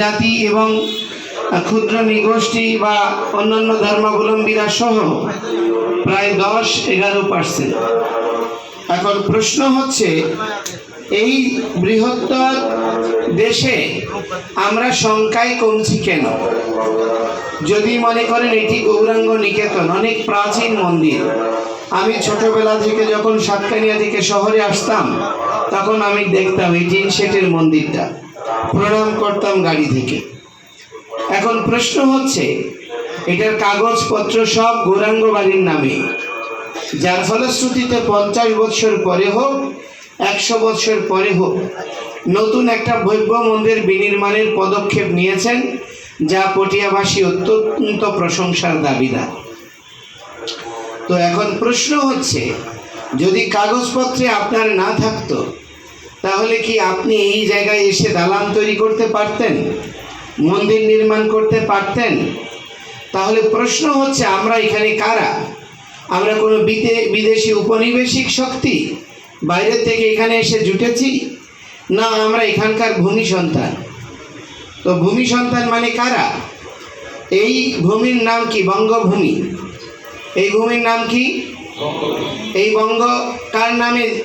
জাতি এবং ক্ষুদ্র নিগোষ্ঠী বা অন্যান্য ধর্মাবলম্বীরা সহ প্রায় দশ এগারো পার্সেন্ট এখন প্রশ্ন হচ্ছে, এই বৃহত্তর দেশে আমরা সংখ্যায় কমছি কেন? যদি মনে করেন এটি গৌরাঙ্গ নিকেতন, অনেক প্রাচীন মন্দির। আমি ছোটবেলা থেকে যখন সাতকানিয়া থেকে শহরে আসতাম, তখন আমি দেখতাম এই টিন শেটের মন্দিরটা। প্রণাম করতাম গাড়ি থেকে। এখন প্রশ্ন হচ্ছে, এটার কাগজপত্র সব গৌরাঙ্গ বাড়ির নামে। যার ফলশ্রুতিতে পঞ্চাশ বৎসর পরে হোক, একশো বৎসর পরে হোক, নতুন একটা ভব্য মন্দির বিনির্মাণের পদক্ষেপ নিয়েছেন, যা পটিয়াবাসী অত্যন্ত প্রশংসার দাবিদার। তো এখন প্রশ্ন হচ্ছে, যদি কাগজপত্রে আপনার না থাকতো তাহলে কি আপনি এই জায়গায় এসে দালান তৈরি করতে পারতেন? মন্দির নির্মাণ করতে পারতেন? তাহলে প্রশ্ন হচ্ছে আমরা এখানে কারা? আমরা কোনো বিদে- বিদেশি উপনিবেশিক শক্তি? বাইরে থেকে এখানে এসে জুটেছি? না আমরা এখানকার ভূমি সন্তান। তো ভূমি সন্তান মানে কারা? এই ভূমির নাম কি বঙ্গভূমি? এই ভূমির নাম কি? এই বঙ্গ কার নামে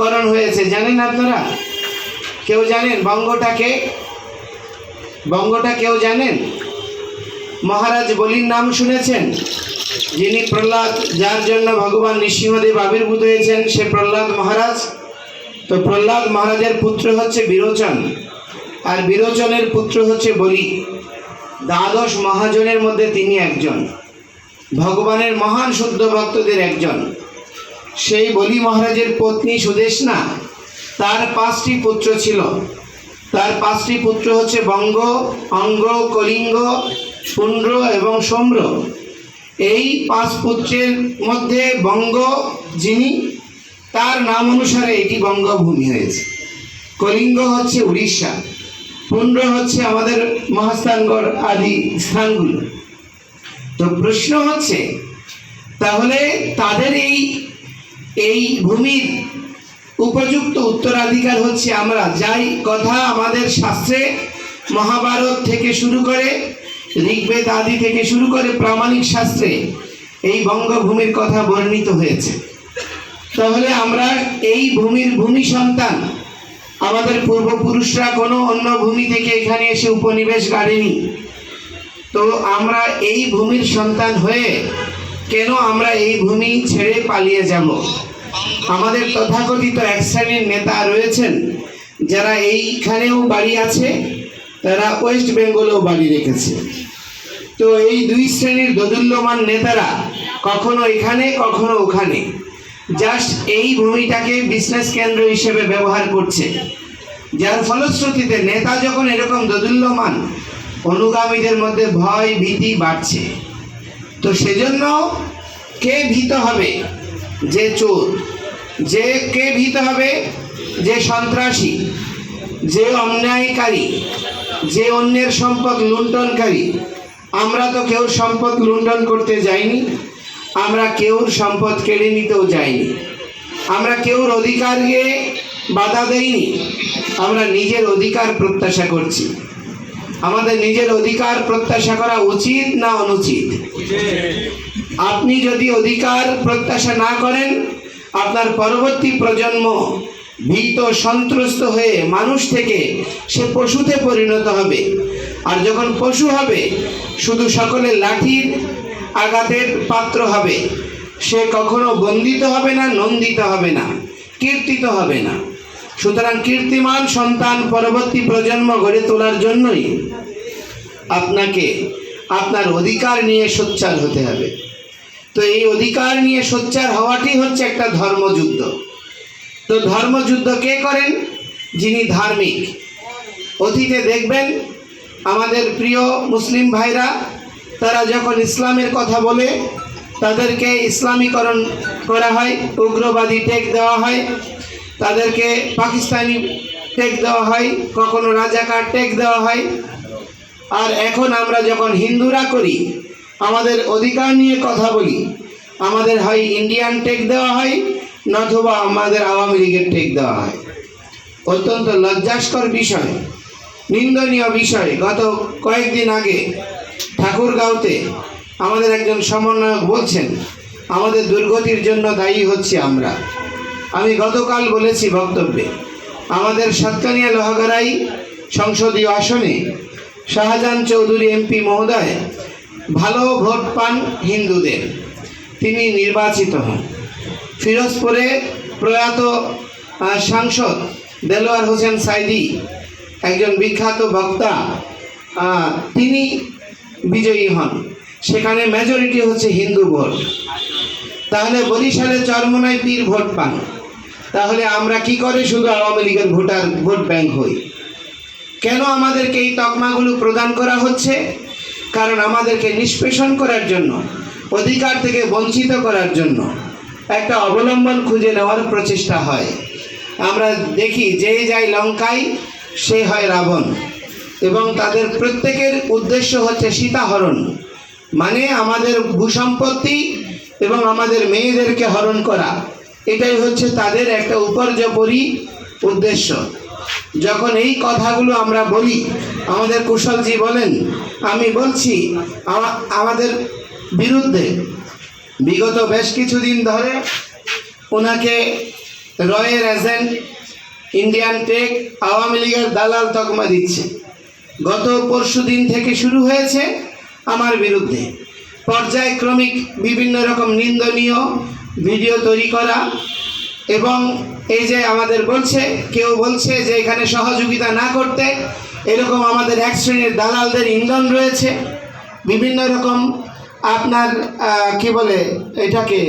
নামকরণ হয়েছে, জানেন আপনারা? কেউ জানেন বঙ্গটাকে বঙ্গটা কেউ জানেন? মহারাজ বলির নাম শুনেছেন? যিনি প্রহ্লাদ, যার জন্য ভগবান নৃসিংহদেব আবির্ভূত হয়েছেন, সে প্রহ্লাদ মহারাজ। তো প্রহ্লাদ মহারাজের পুত্র হচ্ছে বিরোচন, আর বিরোচনের পুত্র হচ্ছে বলি। দ্বাদশ মহাজনের মধ্যে তিনি একজন। ভগবানের মহান শুদ্ধ ভক্তদের একজন। সেই বলি মহারাজের পত্নী সুদেশনা তার পাঁচটি পুত্র ছিল। তার পাঁচটি পুত্র হচ্ছে বঙ্গ, অঙ্গ, কলিঙ্গ পুণ্ড্র এবং সম্র। এই পাঁচ পুত্রের মধ্যে বঙ্গ যিনি, তার নাম অনুসারে এটি বঙ্গভূমি হয়েছে। কলিঙ্গ হচ্ছে উড়িষ্যা পুণ্ড হচ্ছে আমাদের মহাস্থানগড় আদি স্থানগুলো। তো প্রশ্ন হচ্ছে, তাহলে তাদের এই এই ভূমির উপযুক্ত উত্তরাধিকার হচ্ছে আমরা, যাই কথা আমাদের শাস্ত্রে মহাভারত থেকে শুরু করে ঋগ্বেদ আদি থেকে শুরু করে প্রামাণিক শাস্ত্রে এই বঙ্গভূমির কথা বর্ণিত হয়েছে। তাহলে আমরা এই ভূমির ভূমি সন্তান, আমাদের পূর্বপুরুষরা কোনো অন্য ভূমি থেকে এখানে এসে উপনিবেশ গাড়েনি তো আমরা এই ভূমির সন্তান হয়ে কেন আমরা এই ভূমি ছেড়ে পালিয়ে যাব? আমাদের তথাকথিত এক শ্রেণির নেতা রয়েছেন, যারা এইখানেও বাড়ি আছে, তারা ওয়েস্ট বেঙ্গলেও বাড়ি রেখেছে। তো এই দুই শ্রেণির দোদুল্যমান নেতারা কখনো এখানে, কখনো ওখানে জাস্ট এই ভূমিটাকে বিজনেস কেন্দ্র হিসেবে ব্যবহার করছে। যার ফলশ্রুতিতে নেতা যখন এরকম দোদুল্যমান, অনুগামীদের মধ্যে ভয়, ভীতি বাড়ছে। তো সেজন্য কে ভীত হবে? যে চোর, যে কে ভীত হবে? যে সন্ত্রাসী, যে অন্যায়কারী, যে অন্যের সম্পদ লুণ্ঠনকারী। আমরা তো কেউ সম্পদ লুণ্ঠন করতে যাইনি, আমরা কেউর সম্পদ কেড়ে নিতেও যাইনি। আমরা কেউর অধিকারকে বাধা দেইনি, আমরা নিজের অধিকার প্রত্যাশা করছি। আমাদের নিজের অধিকার প্রত্যাশা করা উচিত না অনুচিত? আপনি যদি অধিকার প্রত্যাশা না করেন, আপনার পরবর্তী প্রজন্ম ভীত, সন্ত্রস্ত হয়ে মানুষ থেকে সে পশুতে পরিণত হবে। আর যখন পশু হবে, শুধু সকলে লাঠির আঘাতের পাত্র হবে। সে কখনো বন্দিত হবে না, নন্দিত হবে না, কীর্তিত হবে না। সুতরাং কীর্তিমান সন্তান পরবর্তী প্রজন্ম গড়ে তোলার জন্যই আপনাকে আপনার অধিকার নিয়ে সোচ্চার হতে হবে। তো এই অধিকার নিয়ে সোচ্চার হওয়াটি হচ্ছে একটা ধর্মযুদ্ধ। তো ধর্মযুদ্ধ কে করেন? যিনি ধার্মিক। অতীতে দেখবেন আমাদের প্রিয় মুসলিম ভাইরা, তারা যখন ইসলামের কথা বলে, তাদেরকে ইসলামীকরণ করা হয়, উগ্রবাদী টেক দেওয়া হয়, তাদেরকে পাকিস্তানি টেক দেওয়া হয়, কখনো রাজাকার টেক দেওয়া হয় আর এখন আমরা যখন হিন্দুরা করি, আমাদের অধিকার নিয়ে কথা বলি, আমাদের হয় ইন্ডিয়ান টেক দেওয়া হয় নথবা আমাদের আওয়ামী লীগের টেক দেওয়া হয়। অত্যন্ত লজ্জাস্কর বিষয়, নিন্দনীয় বিষয়। গত কয়েকদিন আগে ঠাকুরগাঁওতে আমাদের একজন সমন্বয়ক বলছেন, আমাদের দুর্গতির জন্য দায়ী হচ্ছি আমরা। আমি গতকাল বলেছি বক্তব্যে, আমাদের সাতকানিয়া লোহাগড়াই সংসদীয় আসনে শাহজাহান চৌধুরী এমপি মহোদয় ভালো ভোট পান হিন্দুদের। তিনি নির্বাচিত হন। ফিরোজপুরে প্রয়াত সাংসদ দেলোয়ার হোসেন সাইদি, একজন বিখ্যাত বক্তা তিনি বিজয়ী হন। সেখানে মেজরিটি হচ্ছে হিন্দু ভোট। তাহলে বরিশালে চরমনায় পীর ভোট পান। তাহলে আমরা কি করে শুধু আওয়ামী লীগের ভোটার, ভোট ব্যাংক হই? কেন আমাদেরকে এই তকমাগুলো প্রদান করা হচ্ছে? কারণ আমাদেরকে নিষ্পেষণ করার জন্য, অধিকার থেকে বঞ্চিত করার জন্য একটা অবলম্বন খুঁজে নেওয়ার প্রচেষ্টা হয়। আমরা দেখি যে যায় লঙ্কায়, সে হয় রাবণ। এবং তাদের প্রত্যেকের উদ্দেশ্য হচ্ছে সীতাহরণ। মানে আমাদের ভূসম্পত্তি এবং আমাদের মেয়েদেরকে হরণ করা। এটাই হচ্ছে তাদের একটা উপার্জপরি উদ্দেশ্য। যখন এই কথাগুলো আমরা বলি, আমাদের কুশলজি বলেন, আমি বলছি আমাদের বিরুদ্ধে, বিগত বেশ কিছুদিন ধরে ওনাকে রয়ের এজেন্ট ইন্ডিয়ান টেক আওয়ামী লীগের দালাল তকমা দিচ্ছে। গত পরশু দিন থেকে শুরু হয়েছে আমার বিরুদ্ধে। পর্যায়ক্রমিক বিভিন্ন রকম নিন্দনীয় ভিডিও তৈরি করা এবং এই যে আমাদের বলছে কেউ বলছে যে এখানে সহযোগিতা না করতে এরকম আমাদের এক শ্রেণির দালালদের ইন্ধন রয়েছে বিভিন্ন রকম আপনার কি বলে এটাকে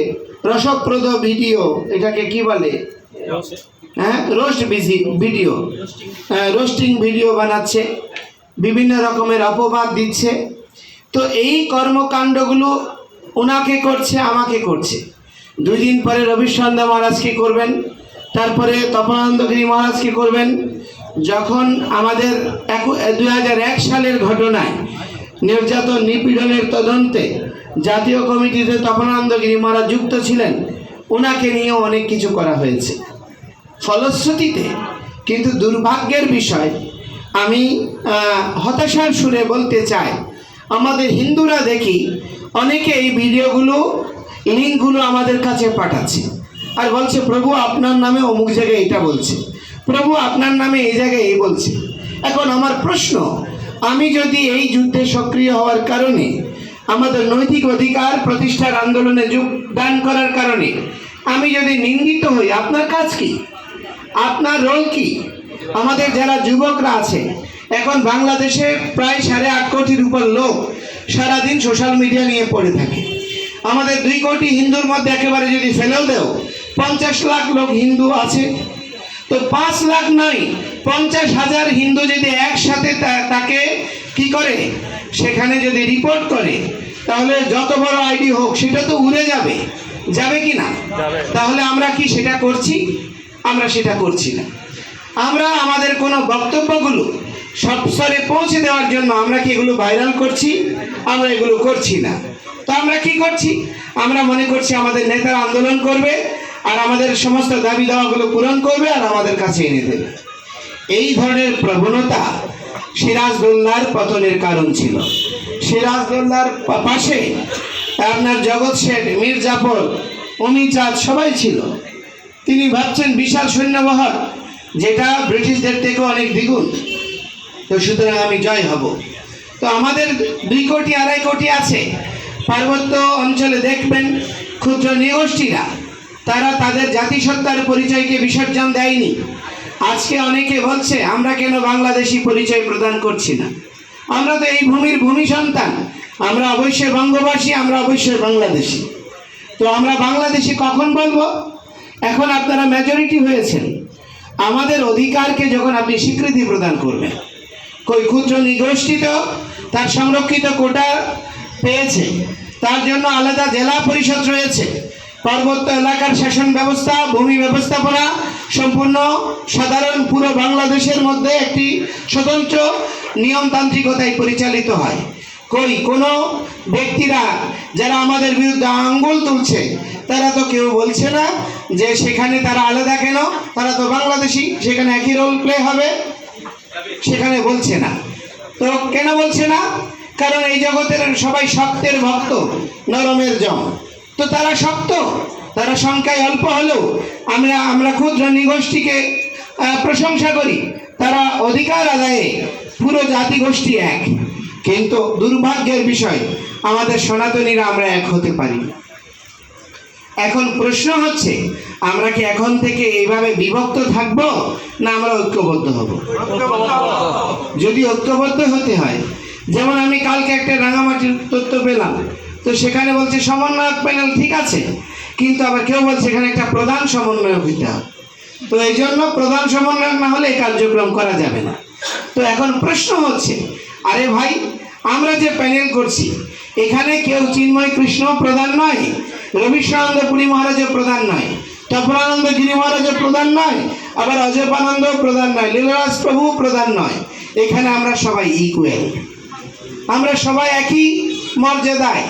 রসপ্রদ ভিডিও এটাকে কি বলে? হ্যাঁ রোস্ট বিজি ভিডিও হ্যাঁ, রোস্টিং ভিডিও বানাচ্ছে বিভিন্ন রকমের অপবাদ দিচ্ছে। তো এই কর্মকাণ্ডগুলো ওনাকে করছে আমাকে করছে। দুই দিন পরে রবিসন্ধ্যা মহারাজকে করবেন? তারপরে তপনানন্দগিরি মহারাজকে করবেন? যখন আমাদের দুই হাজার এক সালের ঘটনায় নির্যাতন নিপীড়নের তদন্তে জাতীয় কমিটিতে তপনানন্দগিরি মহারাজ যুক্ত ছিলেন ওনাকে নিয়েও অনেক কিছু করা হয়েছে। ফলশ্রুতিতে কিন্তু দুর্ভাগ্যের বিষয়, আমি হতাশার সুরে বলতে চাই, আমাদের হিন্দুরা দেখি অনেকে এই ভিডিওগুলো লিঙ্কগুলো আমাদের কাছে পাঠাচ্ছে। আর বলছে, প্রভু, আপনার নামে অমুক জায়গায় এটা বলছে। প্রভু, আপনার নামে এই জায়গায় এই বলছে। এখন আমার প্রশ্ন, আমি যদি এই যুদ্ধে সক্রিয় হওয়ার কারণে, আমাদের নৈতিক অধিকার প্রতিষ্ঠার আন্দোলনে যোগদান করার কারণে, আমি যদি নিন্দিত হই, আপনার কাজ কি? আপনার রোল কি? আমাদের যারা যুবকরা আছে, এখন বাংলাদেশে প্রায় সাড়ে আট কোটির উপর লোক সারাদিন সোশ্যাল মিডিয়া নিয়ে পড়ে থাকে। আমাদের দুই কোটি হিন্দুর মধ্যে একেবারে যদি ফেলেও দেও পঞ্চাশ লাখ লোক হিন্দু আছে। তো পাঁচ লাখ নয় পঞ্চাশ হাজার হিন্দু যদি একসাথে তা- তাকে কি করে? সেখানে যদি রিপোর্ট করে তাহলে যত বড় আইডি হোক সেটা তো উড়ে যাবে। যাবে কি না? তাহলে আমরা কি সেটা করছি? আমরা সেটা করছি না। আমরা আমাদের কোনো বক্তব্যগুলো সব স্তরে পৌঁছে দেওয়ার জন্য আমরা কি এগুলো ভাইরাল করছি? আমরা এগুলো করছি না। তো আমরা কি করছি? আমরা মনে করছি আমাদের নেতারা আন্দোলন করবে আর আমাদের সমস্ত দাবি দাওয়াগুলো পূরণ করবে আর আমাদের কাছে এনে দেবে। এই ধরনের প্রবণতা সিরাজদৌল্লার পতনের কারণ ছিল। সিরাজদৌল্লার পাশে আপনার জগৎ শেঠ মীর জাফর অমিচাঁদ সবাই ছিল। তিনি ভাবছেন বিশাল সৈন্যবহর, যেটা ব্রিটিশদের থেকেও অনেক দ্বিগুণ। তো সুতরাং আমি জয় হব। তো আমাদের দুই কোটি, আড়াই কোটি আছে। পার্বত্য অঞ্চলে দেখবেন ক্ষুদ্র নৃগোষ্ঠীরা, তারা তাদের জাতিসত্তার পরিচয়কে বিসর্জন দেয়নি। আজকে অনেকে বলছে, আমরা কেন বাংলাদেশি পরিচয় প্রদান করছি না? আমরা তো এই ভূমির ভূমি সন্তান। আমরা অবশ্যই বঙ্গবাসী, আমরা অবশ্যই বাংলাদেশি। তো আমরা বাংলাদেশি কখন বলব? এখন আপনারা মেজরিটি হয়েছেন। আমাদের অধিকারকে যখন আপনি স্বীকৃতি প্রদান করবেন, কই ক্ষুদ্র নিগোষ্ঠিত তার সংরক্ষিত কোটা পেয়েছে। তার জন্য আলাদা জেলা পরিষদ রয়েছে। পার্বত্য এলাকার শাসন ব্যবস্থা, ভূমি ব্যবস্থাপনা সম্পূর্ণ সাধারণ পুরো বাংলাদেশের মধ্যে একটি স্বতন্ত্র নিয়মতান্ত্রিকতায় পরিচালিত হয়। কই কোনো ব্যক্তিরা যারা আমাদের বিরুদ্ধে আঙ্গুল তুলছে, তারা তো কেউ বলছে না যে সেখানে তারা আলাদা কেন? তারা তো বাংলাদেশি, সেখানে একই রোল প্লে হবে। সেখানে বলছে না। তো কেন বলছে না? কারণ এই জগতের সবাই শক্তের ভক্ত নরমের জম। তো তারা শক্ত তারা সংখ্যায় অল্প হলেও আমরা আমরা ক্ষুদ্র নিগোষ্ঠীকে প্রশংসা করি। তারা অধিকার আদায়ে পুরো জাতিগোষ্ঠী এক। কিন্তু দুর্ভাগ্যের বিষয় আমাদের সনাতনীরা আমরা এক হতে পারি এখন প্রশ্ন হচ্ছে আমরা কি এখন থেকে এইভাবে বিভক্ত থাকব না আমরা ঐক্যবদ্ধ হব। যদি ঐক্যবদ্ধ হতে হয় যেমন আমি কালকে একটা রাঙামাটির তথ্য পেলাম, তো সেখানে বলছে সমন্বয়ক প্যানেল ঠিক আছে, কিন্তু আবার কেউ বলছে এখানে একটা প্রধান সমন্বয়ক হইতে হবে। তো এই জন্য প্রধান সমন্বয়ক না হলে এই কার্যক্রম করা যাবে না। তো এখন প্রশ্ন হচ্ছে, আরে ভাই, আমরা যে প্যানেল করছি, এখানে কেউ চিন্ময় কৃষ্ণ প্রধান নয় রবিশ্রানন্দ পুরী মহারাজও প্রধান নয় তপনানন্দ গিরি মহারাজও প্রধান নয়, আবার অজপানন্দ প্রধান নয়, লীলারাজ প্রভু প্রধান নয়, এখানে আমরা সবাই ইকুয়াল আমরা সবাই একই মর্যাদায়।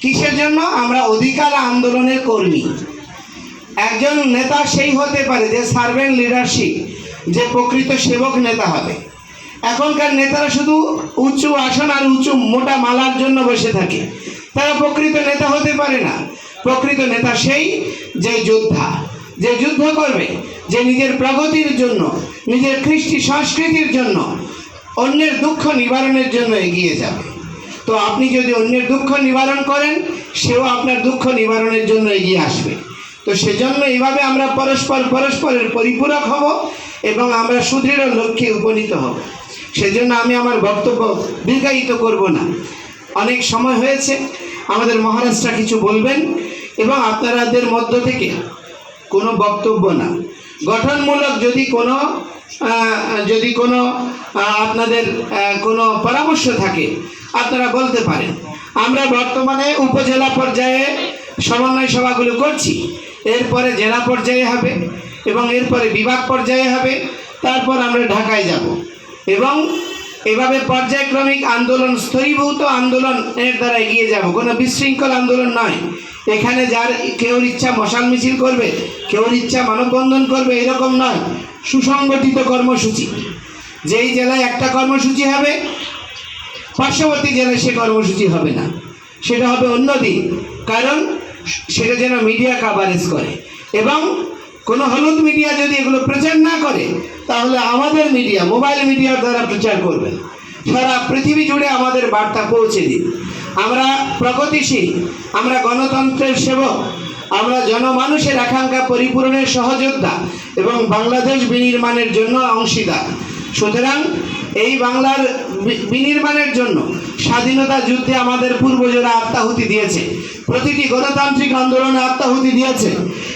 কিসের জন্য? আমরা অধিকার আন্দোলনের কর্মী। একজন নেতা সেই হতে পারে যে সার্ভেন্ট লিডারশিপ যে প্রকৃত সেবক নেতা হবে। এখনকার নেতারা শুধু উঁচু আসন আর উঁচু মোটা মালার জন্য বসে থাকে। তারা প্রকৃত নেতা হতে পারে না। প্রকৃত নেতা সেই যে যোদ্ধা, যে যুদ্ধ করবে, যে নিজের প্রগতির জন্য, নিজের কৃষ্টি সংস্কৃতির জন্য অন্যের দুঃখ নিবারণের জন্য এগিয়ে যাবে। তো আপনি যদি অন্যের দুঃখ নিবারণ করেন, সেও আপনার দুঃখ নিবারণের জন্য এগিয়ে আসবে। তো সেজন্য এইভাবে আমরা পরস্পর পরস্পরের পরিপূরক হব এবং আমরা সুদৃঢ় লক্ষ্যে উপনীত হব। সেজন্য আমি আমার বক্তব্য দীর্ঘায়িত করব না। অনেক সময় হয়েছে, আমাদের মহারাজটা কিছু বলবেন এবং আপনারাদের মধ্য থেকে কোনো বক্তব্য না। গঠনমূলক যদি কোনো যদি কোনো আপনাদের কোনো পরামর্শ থাকে, আপনারা বলতে পারেন। আমরা বর্তমানে উপজেলা পর্যায়ে সমন্বয় সভাগুলো করছি। এরপরে জেলা পর্যায়ে হবে এবং এরপরে বিভাগ পর্যায়ে হবে। তারপর আমরা ঢাকায় যাব। এবং এভাবে পর্যায়ক্রমিক আন্দোলন স্থরীভূত আন্দোলন এর দ্বারা এগিয়ে যাব। কোনো বিশৃঙ্খল আন্দোলন নয়। এখানে যার কেউর ইচ্ছা মশাল মিছিল করবে, কেউর ইচ্ছা মানববন্ধন করবে, এরকম নয়। সুসংগঠিত কর্মসূচি। যেই জেলায় একটা কর্মসূচি হবে, পার্শ্ববর্তী জেলায় সে কর্মসূচি হবে না। সেটা হবে অন্য দিন। কারণ সেটা যেন মিডিয়া কাভারেজ করে। এবং কোনো হলুদ মিডিয়া যদি এগুলো প্রচার না করে, তাহলে আমাদের মিডিয়া, মোবাইল মিডিয়ার দ্বারা প্রচার করবেন সারা পৃথিবী জুড়ে আমাদের বার্তা পৌঁছে দিন আমরা প্রগতিশীল, আমরা গণতন্ত্রের সেবক, আমরা জনমানুষের আকাঙ্ক্ষা পরিপূরণের সহযোদ্ধা এবং বাংলাদেশ বিনির্মাণের জন্য অংশীদার। সুতরাং এই বাংলার বিনির্মাণের জন্য স্বাধীনতা যুদ্ধে আমাদের পূর্বজরা আত্মাহুতি দিয়েছে। প্রতিটি গণতান্ত্রিক আন্দোলনে আত্মাহুতি দিয়েছে।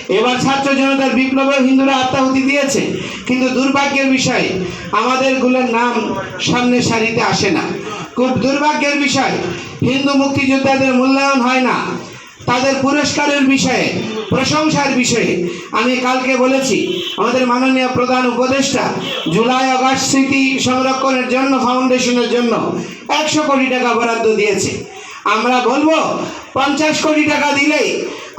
এবার ছাত্র জনতার বিপ্লবে হিন্দুরা আত্মাহুতি দিয়েছে। কিন্তু দুর্ভাগ্যের বিষয়ে আমাদেরগুলোর নাম সামনে সারিতে আসে না। খুব দুর্ভাগ্যের বিষয়, হিন্দু মুক্তিযোদ্ধাদের মূল্যায়ন হয় না। তাদের পুরস্কারের বিষয়ে, প্রশংসার বিষয়ে আমি কালকে বলেছি, আমাদের মাননীয় প্রধান উপদেষ্টা জুলাই আগস্ট স্মৃতি সংরক্ষণের জন্য, ফাউন্ডেশনের জন্য একশো কোটি টাকা বরাদ্দ দিয়েছে। আমরা বলব, পঞ্চাশ কোটি টাকা দিলেই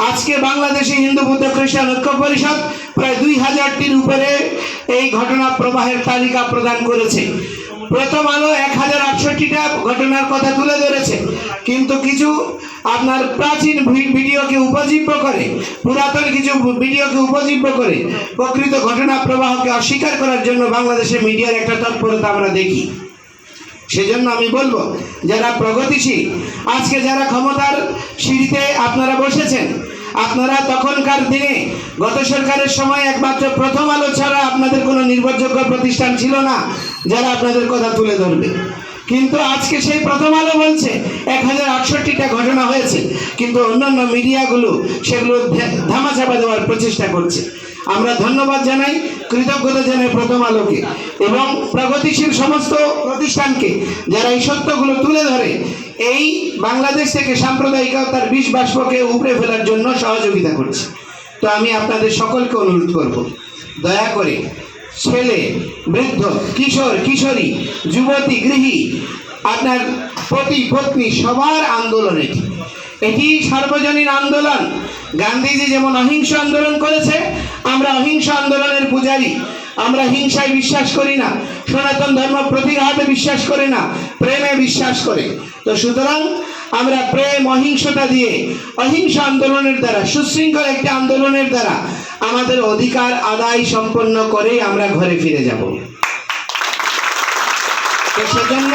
আজকে বাংলাদেশে হিন্দু বুদ্ধ খ্রিস্টান ঐক্য পরিষদ প্রায় দুই হাজারটির উপরে এই ঘটনা প্রবাহের তালিকা প্রদান করেছে। প্রথম আলো এক হাজার আটষট্টিটা ঘটনার কথা তুলে ধরেছে। কিন্তু কিছু আপনার প্রাচীন ভিডিওকে উপজীব্য করে, পুরাতন কিছু ভিডিওকে উপজীব্য করে প্রকৃত ঘটনা প্রবাহকে অস্বীকার করার জন্য বাংলাদেশের মিডিয়ার একটা তৎপরতা আমরা দেখি। সেজন্য আমি বলব, যারা প্রগতিশীল, আজকে যারা ক্ষমতার সিঁড়িতে আপনারা বসেছেন আপনারা তখনকার দিনে, গত সরকারের সময় একমাত্র প্রথম আলো ছাড়া আপনাদের কোনো নির্ভরযোগ্য প্রতিষ্ঠান ছিল না, যারা আপনাদের কথা তুলে ধরবে। কিন্তু আজকে সেই প্রথম আলো বলছে, এক হাজার আটষট্টিটা ঘটনা হয়েছে, কিন্তু অন্যান্য মিডিয়াগুলো সেগুলো ধামাচাপা দেওয়ার প্রচেষ্টা করছে। আমরা ধন্যবাদ জানাই কৃতজ্ঞতা জানাই প্রথম আলোকে এবং প্রগতিশীল সমস্ত প্রতিষ্ঠানকে, যারা এই সত্যগুলো তুলে ধরে এই বাংলাদেশ থেকে সাম্প্রদায়িকতার বিষ বাষ্পকে উপড়ে ফেলার জন্য সহযোগিতা করছে। তো আমি আপনাদের সকলকে অনুরোধ করব, দয়া করে ছেলে, বৃদ্ধ, কিশোর, কিশোরী, যুবতী, গৃহী, আপনার পতি, পত্নী, সবার আন্দোলন এটি। এটি সার্বজনীন আন্দোলন। গান্ধীজি যেমন অহিংস আন্দোলন করেছে, আমরা অহিংস আন্দোলনের পূজারী। আমরা হিংসায় বিশ্বাস করি না, সনাতন ধর্ম প্রতিঘাতে বিশ্বাস করে না, প্রেমে বিশ্বাস করে। তো সুতরাং আমরা প্রেম, অহিংসতা দিয়ে, অহিংস আন্দোলনের দ্বারা, সুশৃঙ্খল একটি আন্দোলনের দ্বারা আমাদের অধিকার আদায় সম্পন্ন করে আমরা ঘরে ফিরে যাব। তো সেজন্য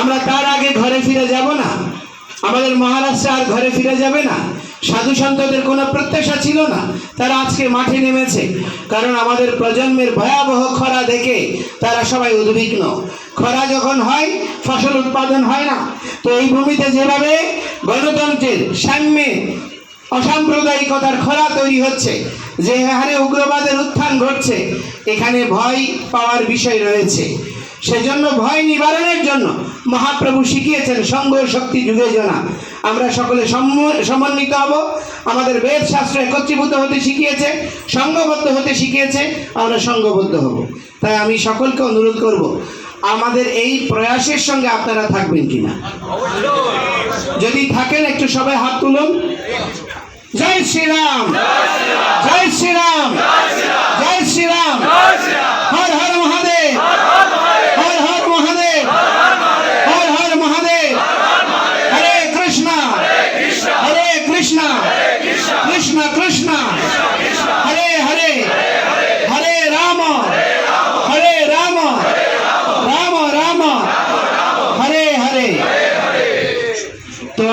আমরা তার আগে ঘরে ফিরে যাব না। আমাদের মহারাষ্ট্র আর ঘরে ফিরে যাবে না। সাধু সন্তদের কোনো প্রত্যাশা ছিল না। তারা আজকে মাঠে নেমেছে। কারণ আমাদের প্রজন্মের ভয়াবহ খরা দেখে তারা সবাই উদ্বিগ্ন। খরা যখন হয়, ফসল উৎপাদন হয় না। তো এই ভূমিতে যেভাবে গণতন্ত্রের সাম্যে অসাম্প্রদায়িকতার খরা তৈরি হচ্ছে, যে হারে উগ্রবাদের উত্থান ঘটছে, এখানে ভয় পাওয়ার বিষয় রয়েছে। সেজন্য ভয় নিবারণের জন্য মহাপ্রভু শিখিয়েছেন সঙ্গ শক্তি যুগে জনা আমরা সকলে সমন্বিত হব। আমাদের বেদ শাস্ত্র একত্রীভূত হতে শিখিয়েছে, সঙ্গবদ্ধ হতে শিখিয়েছে, আমরা সঙ্গবদ্ধ হব। তাই আমি সকলকে অনুরোধ করব, আমাদের এই প্রয়াসের সঙ্গে আপনারা থাকবেন কিনা? যদি থাকেন, একটু সবাই হাত তুলুন। জয় শ্রীরাম! জয় শ্রীরাম!